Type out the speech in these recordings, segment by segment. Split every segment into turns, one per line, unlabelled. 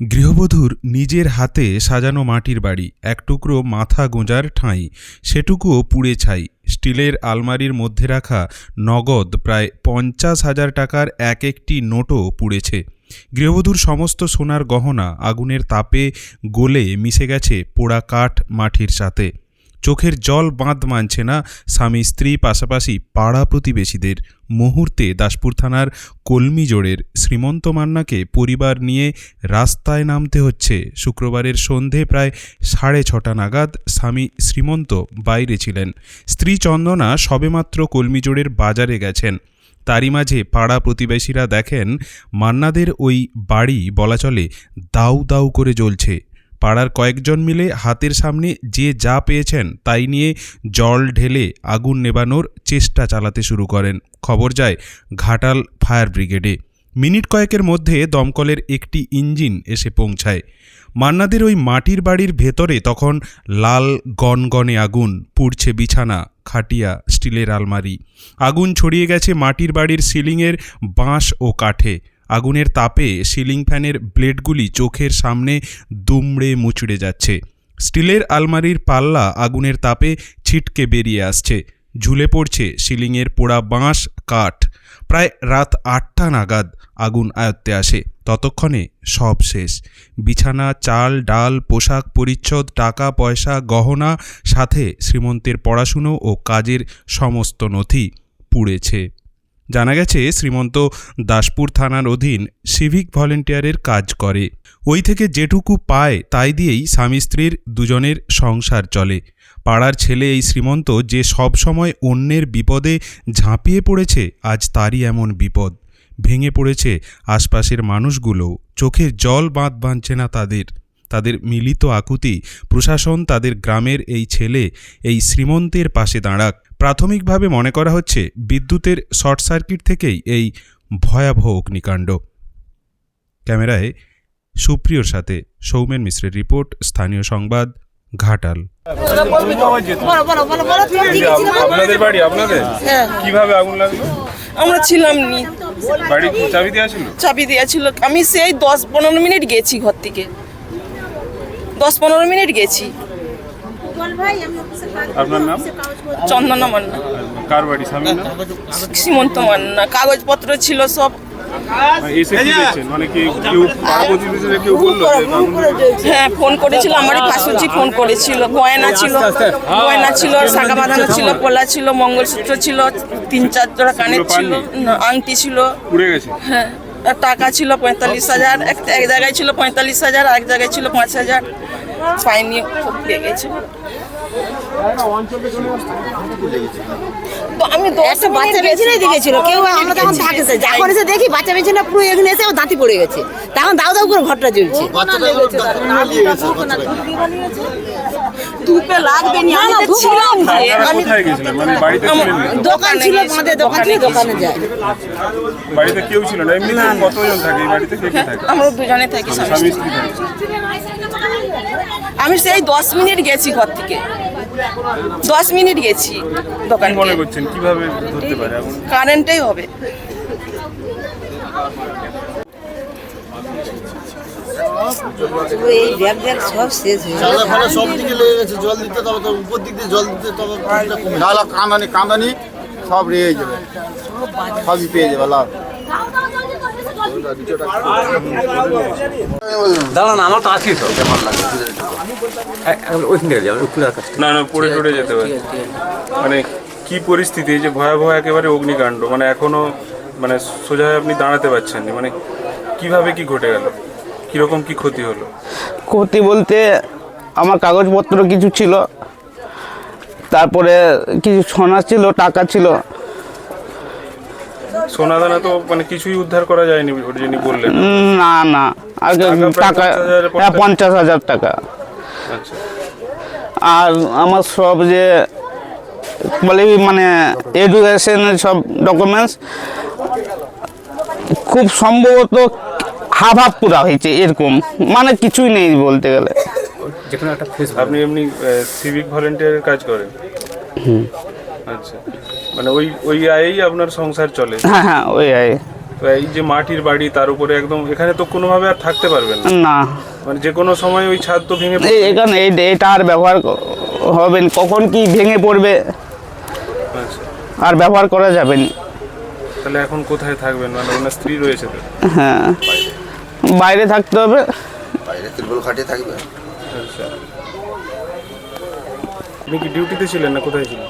গৃহবধূর নিজের হাতে সাজানো মাটির বাড়ি, এক টুকরো মাথা গোঁজার ঠাঁই, সেটুকুও পুড়ে ছাই। স্টিলের আলমারির মধ্যে রাখা নগদ প্রায় পঞ্চাশ হাজার টাকার এক একটি নোটও পুড়েছে। গৃহবধূর সমস্ত সোনার গহনা আগুনের তাপে গলে মিশে গেছে পোড়া কাঠ মাটির সাথে। চোখের জল বাঁধ মানছে না স্বামী স্ত্রী পাশাপাশি পাড়া প্রতিবেশীদের। মুহূর্তে দাসপুর থানার কলমিজোড়ের শ্রীমন্ত মান্নাকে পরিবার নিয়ে রাস্তায় নামতে হচ্ছে। শুক্রবারের সন্ধে প্রায় সাড়ে ছটা নাগাদ স্বামী শ্রীমন্ত বাইরে ছিলেন। স্ত্রী চন্দনা সবেমাত্র কলমিজোড়ের বাজারে গেছেন। তারই মাঝে পাড়া প্রতিবেশীরা দেখেন মান্নাদের ওই বাড়ি বলা চলে দাউ দাউ করে জ্বলছে। পাড়ার কয়েকজন মিলে হাতের সামনে যে যা পেয়েছেন তাই নিয়ে জল ঢেলে আগুন নেবানোর চেষ্টা চালাতে শুরু করেন। খবর যায় ঘাটাল ফায়ার ব্রিগেডে। মিনিট কয়েকের মধ্যে দমকলের একটি ইঞ্জিন এসে পৌঁছায়। মান্নাদের ওই মাটির বাড়ির ভেতরে তখন লাল গনগনে আগুন, পুড়ছে বিছানা, খাটিয়া, স্টিলের আলমারি। আগুন ছড়িয়ে গেছে মাটির বাড়ির সিলিংয়ের বাঁশ ও কাঠে। আগুনের তাপে সিলিং ফ্যানের ব্লেডগুলি চোখের সামনে দুমড়ে মুচড়ে যাচ্ছে। স্টিলের আলমারির পাল্লা আগুনের তাপে ছিটকে বেরিয়ে আসছে। ঝুলে পড়ছে সিলিংয়ের পোড়া বাঁশ, কাঠ। প্রায় রাত আটটা নাগাদ আগুন আয়ত্তে আসে। ততক্ষণে সব শেষ। বিছানা, চাল, ডাল, পোশাক পরিচ্ছদ, টাকা, পয়সা, গহনা, সাথে শ্রীমন্তের পড়াশুনো ও কাজের সমস্ত নথি পুড়েছে। জানা গেছে, শ্রীমন্ত দাসপুর থানার অধীন সিভিক ভলেন্টিয়ারের কাজ করে। ওই থেকে যেটুকু পায় তাই দিয়েই স্বামী স্ত্রীর দুজনের সংসার চলে। পাড়ার ছেলে এই শ্রীমন্ত যে সব সময় অন্যের বিপদে ঝাঁপিয়ে পড়েছে, আজ তারই এমন বিপদ। ভেঙে পড়েছে আশপাশের মানুষগুলো চোখের জল বাঁধ বাঁধছে না তাদের। তাদের মিলিত আকুতি প্রশাসন তাদের গ্রামের এই ছেলে, এই শ্রীমন্তের পাশে দাঁড়াক। প্রাথমিকভাবে মনে করা হচ্ছে বিদ্যুতের শর্ট সার্কিট থেকেই এই ভয়াবহ অগ্নিকাণ্ড। ক্যামেরায় সুপ্রিয়র সাথে সৌমেন মিশ্রের রিপোর্ট স্থানীয় সংবাদ ঘাটাল।
হ্যাঁ।
কীভাবে আগুন লাগল?
আমরা ছিলাম নি।
বাড়ি চাবি দেওয়া ছিল?
চাবি দেওয়া ছিল। আমি সেই দশ পনেরো মিনিট গেছি ঘর থেকে। দশ পনেরো মিনিট গেছি
বল ভাই আমি অফিসে কাজ করি,
আপনার নাম?
চন্দনা মান্না।
কার বাড়ি? স্বামী
সীমন্ত মান্না। কাগজপত্র ছিল সব।
মানে মানে?
হ্যাঁ ফোন করেছিল আমারই পাশুচি ফোন করেছিল। গয়না ছিল গয়না ছিল শাখা বাঁধানো ছিল পোলা ছিল মঙ্গলসূত্র ছিল তিন চার জোড়া কানের ছিল আংটি ছিল। হ্যাঁ টাকা ছিল পঁয়তাল্লিশ হাজার এক এক জায়গায় ছিল পঁয়তাল্লিশ হাজার আর এক জায়গায় ছিল পাঁচ হাজার। পাইনি খুব লেগেছে। তো আমি
একটা বাচ্চা দেখেছিল কেউ আমরা তখন থাকেছে যখন এসে দেখি বাচ্চা পুরো এখানে এসে দাঁতি পড়ে গেছে। তখন দাউ দাউ করে ঘরটা জ্বলছে।
ধূপে লাগবে নি আমি ছিলাম।
মানে বাড়িতে না?
দোকান ছিল আমাদের দোকান থেকে দোকানে যায়।
বাড়িতে কেউ ছিল না? এমনি কতজন থাকে বাড়িতে? কে কে থাকে?
আমরা দুজনে থাকি স্বামী
স্বামী
স্ত্রী। আমি সেই দশ মিনিট গেছি ঘর থেকে। দশ মিনিট গেছি দোকান
মনে করছেন? কীভাবে ধরতে পারে? আগুন
হবে।
এই ব্যাগ ব্যাগ সব শেষ হয়ে গেছে।
ফালা সব দিকে লেগে গেছে জল দিতে তবে তো উপর দিক দিয়ে জল দিতে তবে নালা কাঁদানি কাঁদানি সব রেগে যাবে। সবই পেয়ে যাবে লাভ।
দাঁড়ান আমার তো আছি তো। কেমন লাগে ওইখান যাবে
না না পড়ে টড়ে যেতে পারে। মানে কি পরিস্থিতি এই যে ভয়াবহ একেবারে অগ্নিকাণ্ড মানে এখনও মানে সোজা হয়ে আপনি দাঁড়াতে পারছেন না মানে কীভাবে কি ঘটে গেল? কীরকম কি ক্ষতি হলো?
ক্ষতি বলতে আমার কাগজপত্র কিছু ছিল তারপরে কিছু সোনা ছিল টাকা ছিল
সোনা দানা তো মানে কিছুই উদ্ধার করা যায়নি যিনি বললেন।
না না। আগে
টাকা প্রায়
টাকা
50,000
হ্যাঁ পঞ্চাশ হাজার টাকা।
আচ্ছা।
আর আমার সব যে বলে মানে এডুকেশনের সব ডকুমেন্টস খুব সম্ভবত হাফ হাফ পুরা হয়েছে এরকম। মানে কিছুই নেই বলতে গেলে।
যেখানে একটা ফেস
আপনি এমনি সিভিক ভলেন্টিয়ারের কাজ করেন? আচ্ছা। মানে ওই ওই আয়েই আপনার সংসার চলে।
হ্যাঁ হ্যাঁ ওই আই
তো এই যে মাটির বাড়ি তার উপরে একদম এখানে তো কোনোভাবে আর থাকতে পারবেন না।
না।
মানে যে কোনো সময় ওই ছাদ তো ভেঙে
এই এখানে এই এটা আর ব্যবহার হবে না। কখন কি ভেঙে পড়বে?
আচ্ছা।
আর ব্যবহার করা যাবে না।
তাহলে এখন কোথায় থাকবেন? মানে ওনার স্ত্রী রয়েছে তো?
হ্যাঁ। বাইরে। থাকতে হবে।
বাইরে ত্রিপল খাটিয়ে থাকবে
আচ্ছা আপনি কি ডিউটিতে ছিলেন না কোথায় ছিলেন?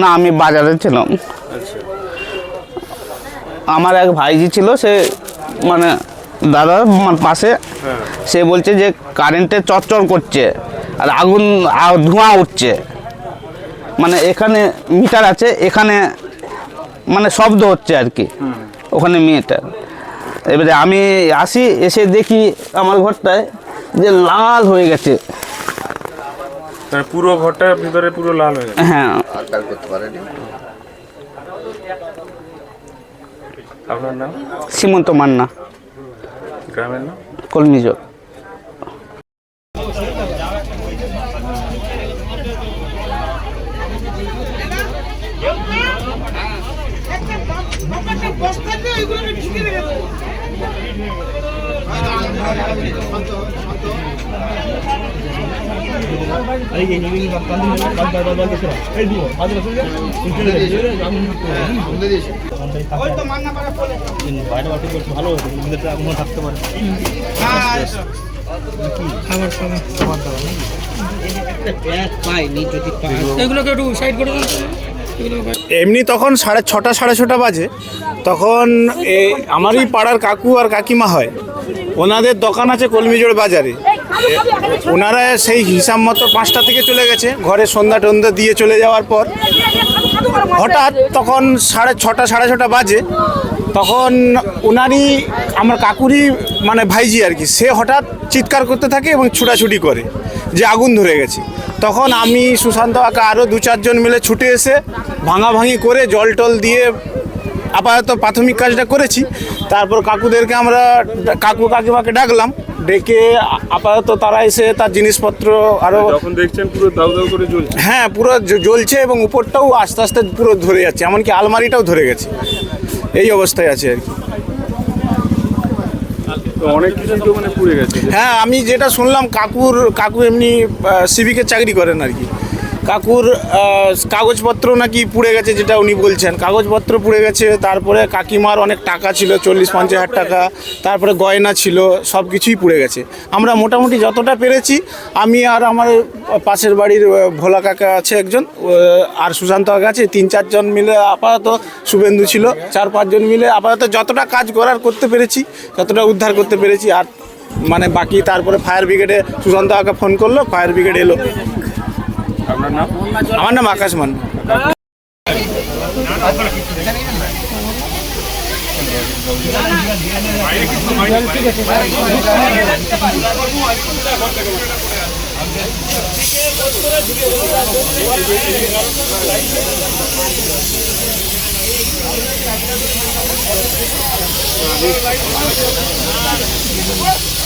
না আমি বাজারে ছিলাম।
আচ্ছা।
আমার এক ভাইজি ছিল সে মানে দাদা আমার পাশে।
হ্যাঁ।
সে বলছে যে কারেন্টে চরচর করছে আর আগুন ধোঁয়া উঠছে। মানে এখানে মিটার আছে এখানে মানে শব্দ হচ্ছে আর কি ওখানে মিটার এবারে আমি আসি এসে দেখি আমার ঘরটায় যে লাল হয়ে গেছে।
মানে পুরো ঘরটার ভিতরে পুরো লাল হয়ে গেছে।
হ্যাঁ।
আর কাজ করতে পারেনি।
আপনার নাম?
সীমন্ত মান্না।
গ্রামের নাম?
কলমিজোর
এমনি তখন সাড়ে ছটা সাড়ে ছটা বাজে। তখন আমারই পাড়ার কাকু আর কাকিমা হয়। ওনাদের দোকান আছে কলমিজোড় বাজারে। ওনারা সেই হিসাব মতো পাঁচটা থেকে চলে গেছে, ঘরে সন্ধ্যা টন্ধা দিয়ে চলে যাওয়ার পর। হঠাৎ তখন সাড়ে ছটা সাড়ে ছটা বাজে, তখন ওনারই আমার কাকুরই মানে ভাইজি আর কি, সে হঠাৎ চিৎকার করতে থাকে এবং ছুটাছুটি করে যে আগুন ধরে গেছে। তখন আমি, সুশান্ত আকা আরও দু চারজন মিলে ছুটে এসে ভাঙাভাঙি করে জল টল দিয়ে আপাতত প্রাথমিক কাজটা করেছি। তারপর কাকুদেরকে আমরা কাকু কাকিমাকে ডাকলাম ডেকে আপাতত তারা এসে তার জিনিসপত্র আরও
দেখছেন পুরো দাউ দাউ করে জ্বলছে।
হ্যাঁ পুরো জ্বলছে এবং উপরটাও আস্তে আস্তে পুরো ধরে যাচ্ছে এমনকি আলমারিটাও ধরে গেছে। এই অবস্থায় আছে আর কি।
অনেক কিছু মানে পুড়ে গেছে।
হ্যাঁ আমি যেটা শুনলাম কাকুর কাকু এমনি সিভিকে চাকরি করেন আর কি। কাকুর কাগজপত্র নাকি পুড়ে গেছে যেটা উনি বলছেন। কাগজপত্র পুড়ে গেছে, তারপরে কাকিমার অনেক টাকা ছিল, চল্লিশ, পঞ্চাশ হাজার টাকা, তারপরে গয়না ছিল, সব কিছুই পুড়ে গেছে। আমরা মোটামুটি যতটা পেরেছি, আমি আর আমার পাশের বাড়ির ভোলা কাকা আছে একজন আর সুশান্ত কাকা আছে, তিন, চারজন মিলে আপাতত শুভেন্দু ছিল, চার, পাঁচজন মিলে আপাতত যতটা কাজ করার করতে পেরেছি যতটা উদ্ধার করতে পেরেছি, আর মানে বাকি তারপরে ফায়ার ব্রিগেডে সুশান্ত কাকা ফোন করল, ফায়ার ব্রিগেড এলো।
আপনার নাম?
আমার নাম আকাশ মান।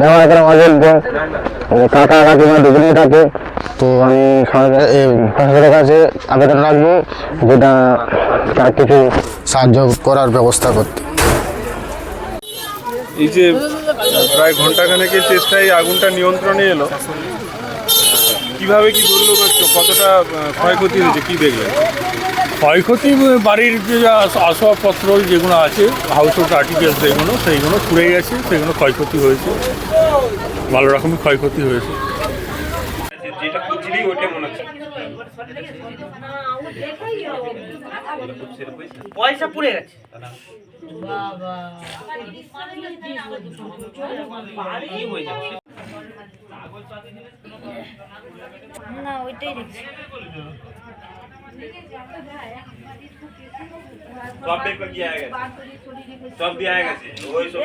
যেমন এখানে আমাদের কাকা, কাকিমা দুজনেই থাকে। তো আমি সরকার এই প্রশাসনের কাছে আবেদন রাখব যেটা কিছু সাহায্য করার ব্যবস্থা করতে।
এই যে প্রায় ঘন্টাখানেকের চেষ্টায় আগুনটা নিয়ন্ত্রণে এলো। কীভাবে কি ধরলো বা কতটা ক্ষয়ক্ষতি হয়েছে? কি দেখলেন?
ক্ষয়ক্ষতি বাড়ির যে আস- আসবাবপত্র যেগুলো আছে হাউস হোল্ড আর্টিকেলস যেগুলো সেইগুলো পুড়ে গেছে সেগুলো ক্ষয়ক্ষতি হয়েছে। ভালো রকমই ক্ষয়ক্ষতি হয়েছে।
যেটা খুঁজলেই ওঠে হচ্ছে।
পয়সা পুড়ে গেছে।
না ওইটাই দেখছি।
সব দেখবে কি আগে সব দিয়ে গেছে ওই সব